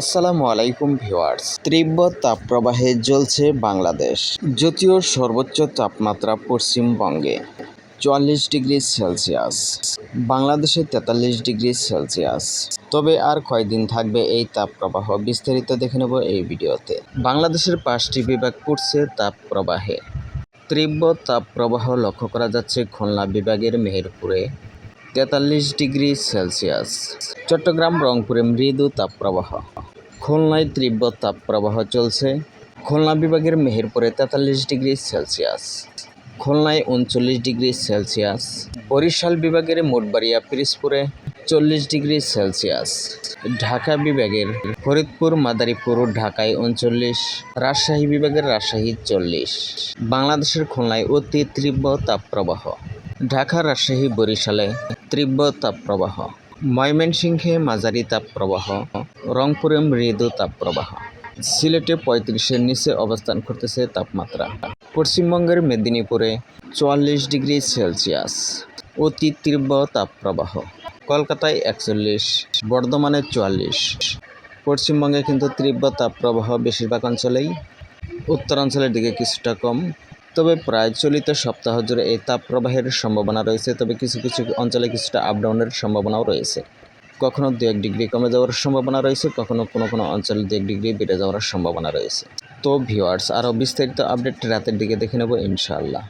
আসসালামু আলাইকুম ভিউয়ার্স। তীব্র তাপপ্রবাহে জ্বলছে বাংলাদেশ, যদিও সর্বোচ্চ তাপমাত্রা পশ্চিমবঙ্গে চুয়াল্লিশ ডিগ্রি সেলসিয়াস, বাংলাদেশে তেতাল্লিশ ডিগ্রি সেলসিয়াস। তবে আর কয়দিন থাকবে এই তাপপ্রবাহ বিস্তারিত দেখে নেব এই ভিডিওতে। বাংলাদেশের পাঁচটি বিভাগ পড়ছে তাপপ্রবাহে। তীব্র তাপপ্রবাহ লক্ষ্য করা যাচ্ছে খুলনা বিভাগের মেহেরপুরে তেতাল্লিশ ডিগ্রি সেলসিয়াস। চট্টগ্রাম, রংপুরে মৃদু তাপপ্রবাহ। খুলনায় তীব্র তাপপ্রবাহ চলছে। খুলনা বিভাগের মেহেরপুরে তেতাল্লিশ ডিগ্রি সেলসিয়াস। খুলনায় উনচল্লিশ ডিগ্রি সেলসিয়াস। বরিশাল বিভাগের মোটবাড়িয়া, পিরিজপুরে চল্লিশ ডিগ্রি সেলসিয়াস। ঢাকা বিভাগের ফরিদপুর, মাদারীপুর, ঢাকায় উনচল্লিশ। রাজশাহী বিভাগের রাজশাহী চল্লিশ। বাংলাদেশের খুলনায় অতি তীব্র তাপপ্রবাহ। ঢাকা রাজশাহী বরিশালে তীব্র তাপপ্রবাহ ময়মনসিংহে মাঝারি তাপপ্রবাহ রংপুরে মৃদু তাপপ্রবাহ সিলেটে পঁয়ত্রিশের নিচে অবস্থান করতেছে তাপমাত্রা পশ্চিমবঙ্গের মেদিনীপুরে চুয়াল্লিশ ডিগ্রি সেলসিয়াস, অতি তীব্র তাপপ্রবাহ। কলকাতায় একচল্লিশ, বর্ধমানে চুয়াল্লিশ। পশ্চিমবঙ্গে কিন্তু তীব্র তাপপ্রবাহ বেশিরভাগ অঞ্চলেই উত্তরাঞ্চলের দিকে কিছুটা কম। তবে প্রায় চলিত সপ্তাহ জুড়ে এই তাপপ্রবাহের সম্ভাবনা রয়েছে, তবে কিছু কিছু অঞ্চলে কিছুটা আপডাউনের সম্ভাবনাও রয়েছে। কখনও দু এক ডিগ্রি কমে যাওয়ার সম্ভাবনা রয়েছে কখনও কোনো কোনো অঞ্চলে দু এক ডিগ্রি বেড়ে যাওয়ার সম্ভাবনা রয়েছে। তো ভিওয়ার্স আরও বিস্তারিত আপডেট রাতের দিকে দেখে নেব ইনশাআল্লাহ।